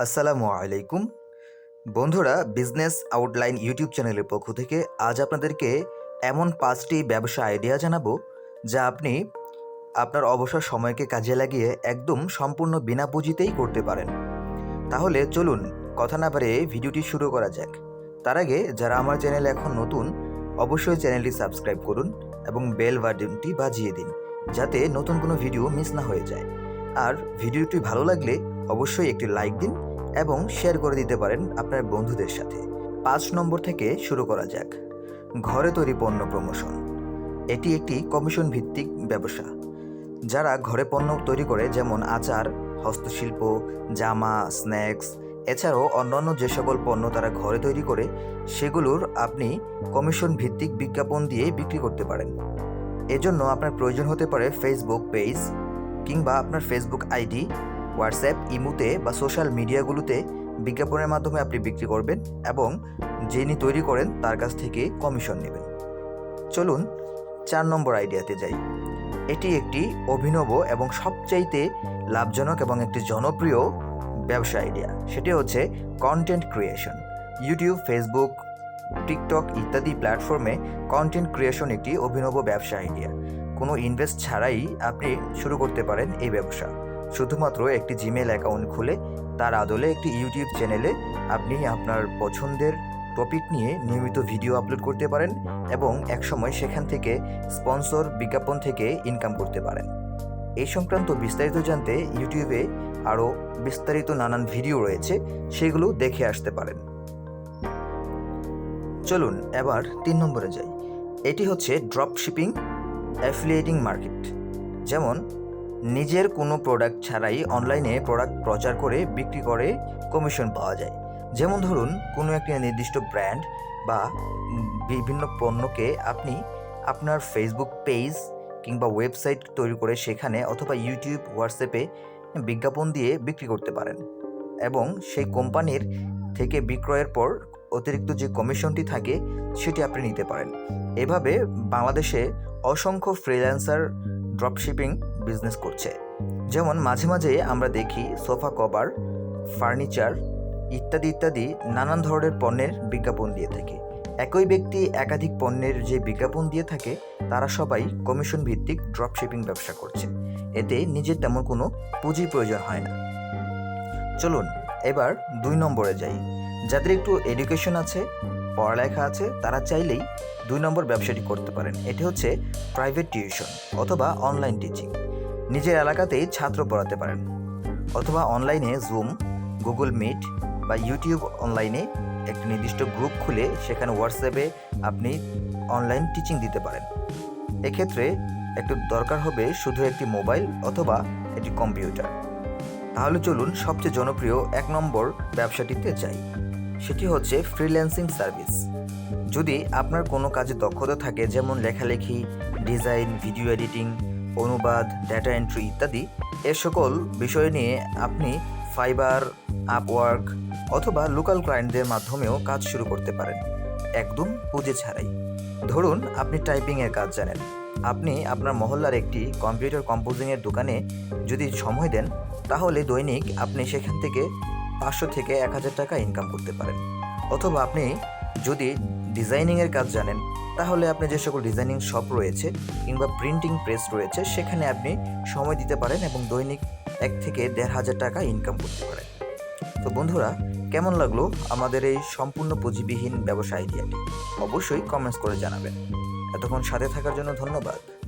আসসালামু আলাইকুম। বন্ধুরা বিজনেস আউটলাইন ইউটিউব চ্যানেলের পক্ষ থেকে আজ আপনাদেরকে এমন পাঁচটি ব্যবসা আইডিয়া জানাব, যা আপনি আপনার অবসর সময়কে কাজে লাগিয়ে একদম সম্পূর্ণ বিনা পুঁজিতেই করতে পারেন। তাহলে চলুন কথা না বাড়িয়ে ভিডিওটি শুরু করা যাক। তার আগে যারা আমার চ্যানেল এখন নতুন, অবশ্যই চ্যানেলটি সাবস্ক্রাইব করুন এবং বেল বাটনটি বাজিয়ে দিন, যাতে নতুন কোনো ভিডিও মিস না হয়ে যায়। আর ভিডিওটি ভালো লাগলে অবশ্যই একটি লাইক দিন এবং শেয়ার করে দিতে পারেন আপনার বন্ধুদের সাথে। পাঁচ নম্বর থেকে শুরু করা যাক। ঘরে তৈরি পণ্য প্রমোশন এটি একটি কমিশন ভিত্তিক ব্যবসা। যারা ঘরে পণ্য তৈরি করে, যেমন আচার, হস্তশিল্প, জামা স্ন্যাক্স এছাড়াও অন্যান্য যে সকল পণ্য তারা ঘরে তৈরি করে, সেগুলোর আপনি কমিশন ভিত্তিক বিজ্ঞাপন দিয়ে বিক্রি করতে পারেন। এজন্য আপনার প্রয়োজন হতে পারে ফেসবুক পেজ কিংবা আপনার ফেসবুক আইডি হোয়াটসঅ্যাপ, ইমুতে বা সোশ্যাল মিডিয়াগুলোতে বিজ্ঞাপনের মাধ্যমে আপনি বিক্রি করবেন এবং যিনি তৈরি করেন তার কাছ থেকে কমিশন নেবেন। চলুন চার নম্বর আইডিয়াতে যাই। এটি একটি অভিনব এবং সবচাইতে লাভজনক এবং একটি জনপ্রিয় ব্যবসা আইডিয়া। সেটি হচ্ছে content creation YouTube Facebook TikTok ইত্যাদি প্ল্যাটফর্মে কন্টেন্ট ক্রিয়েশন একটি অভিনব ব্যবসা আইডিয়া। কোনো ইনভেস্ট ছাড়াই আপনি শুরু করতে পারেন এই ব্যবসা। শুধুমাত্র একটি জিমেল অ্যাকাউন্ট খুলে তার আদলে একটি ইউটিউব চ্যানেলে আপনি আপনার পছন্দের টপিক নিয়ে নিয়মিত ভিডিও আপলোড করতে পারেন এবং একসময় সেখান থেকে স্পন্সর বিজ্ঞাপন থেকে ইনকাম করতে পারেন। এই সংক্রান্ত বিস্তারিত জানতে ইউটিউবে আরও বিস্তারিত নানান ভিডিও রয়েছে, সেগুলো দেখে আসতে পারেন। চলুন এবার তিন নম্বরে যাই। এটি হচ্ছে ড্রপ শিপিং অ্যাফিলিয়েটিং মার্কেট যেমন নিজের কোনো প্রোডাক্ট ছাড়াই অনলাইনে প্রোডাক্ট প্রচার করে বিক্রি করে কমিশন পাওয়া যায়। যেমন ধরুন, কোনো একটি নির্দিষ্ট ব্র্যান্ড বা বিভিন্ন পণ্যকে আপনি আপনার ফেসবুক পেজ কিংবা ওয়েবসাইট তৈরি করে সেখানে অথবা ইউটিউব হোয়াটসঅ্যাপে বিজ্ঞাপন দিয়ে বিক্রি করতে পারেন। এবং সেই কোম্পানির থেকে বিক্রয়ের পর অতিরিক্ত যে কমিশনটি থাকে, সেটি আপনি নিতে পারেন। এভাবে বাংলাদেশে অসংখ্য ফ্রিল্যান্সার ড্রপশিপিং বিজনেস করছে। যেমন মাঝে মাঝে আমরা দেখি সোফা কভার, ফার্নিচার ইত্যাদি ইত্যাদি নানান ধরনের পণ্যের বিজ্ঞাপন দিয়ে থাকে। একই ব্যক্তি একাধিক পণ্যের যে বিজ্ঞাপন দিয়ে থাকে, তারা সবাই কমিশন ভিত্তিক ড্রপশিপিং ব্যবসা করছে। এতে নিজের তেমন কোনো পুঁজি প্রয়োজন হয় না। চলুন এবার দুই নম্বরে যাই। যাদের একটু এডুকেশন আছে, পড়ালেখা আছে, তারা চাইলেই দুই নম্বর ব্যবসাটি করতে পারেন। এটি হচ্ছে প্রাইভেট টিউশন অথবা অনলাইন টিচিং নিজের এলাকাতেই ছাত্র পড়াতে পারেন। অথবা অনলাইনে জুম গুগল মিট বা ইউটিউব অনলাইনে একটি নির্দিষ্ট গ্রুপ খুলে সেখানে হোয়াটসঅ্যাপে আপনি অনলাইন টিচিং দিতে পারেন। এক্ষেত্রে একটু দরকার হবে শুধু একটি মোবাইল অথবা একটি কম্পিউটার তাহলে চলুন সবচেয়ে জনপ্রিয় এক নম্বর ব্যবসাটিতে যাই। সেটি হচ্ছে ফ্রিল্যান্সিং সার্ভিস যদি আপনার কোনো কাজে দক্ষতা থাকে, যেমন লেখালেখি, ডিজাইন, ভিডিও এডিটিং, অনুবাদ ডেটা এন্ট্রি ইত্যাদি, এ সকল বিষয় নিয়ে আপনি ফাইবার আপওয়ার্ক অথবা লোকাল ক্লায়েন্টদের মাধ্যমেও কাজ শুরু করতে পারেন। একদম পুঁজি ছাড়াই। ধরুন, আপনি টাইপিংয়ের কাজ জানেন। আপনি আপনার মহল্লার একটি কম্পিউটার কম্পোজিংয়ের দোকানে যদি সময় দেন, তাহলে দৈনিক আপনি সেখান থেকে পাঁচশো থেকে এক হাজার টাকা ইনকাম করতে পারেন। অথবা আপনি যদি ডিজাইনিংয়ের কাজ জানেন, তাহলে আপনি যে সকল ডিজাইনিং শপ রয়েছে কিংবা প্রিন্টিং প্রেস রয়েছে, সেখানে আপনি সময় দিতে পারেন এবং দৈনিক এক থেকে দেড় হাজার টাকা ইনকাম করতে পারেন। তো বন্ধুরা, কেমন লাগল আমাদের এই সম্পূর্ণ পুঁজিবিহীন ব্যবসা আইডিয়াটি অবশ্যই কমেন্টস করে জানাবেন। এতক্ষণ সাথে থাকার জন্য ধন্যবাদ।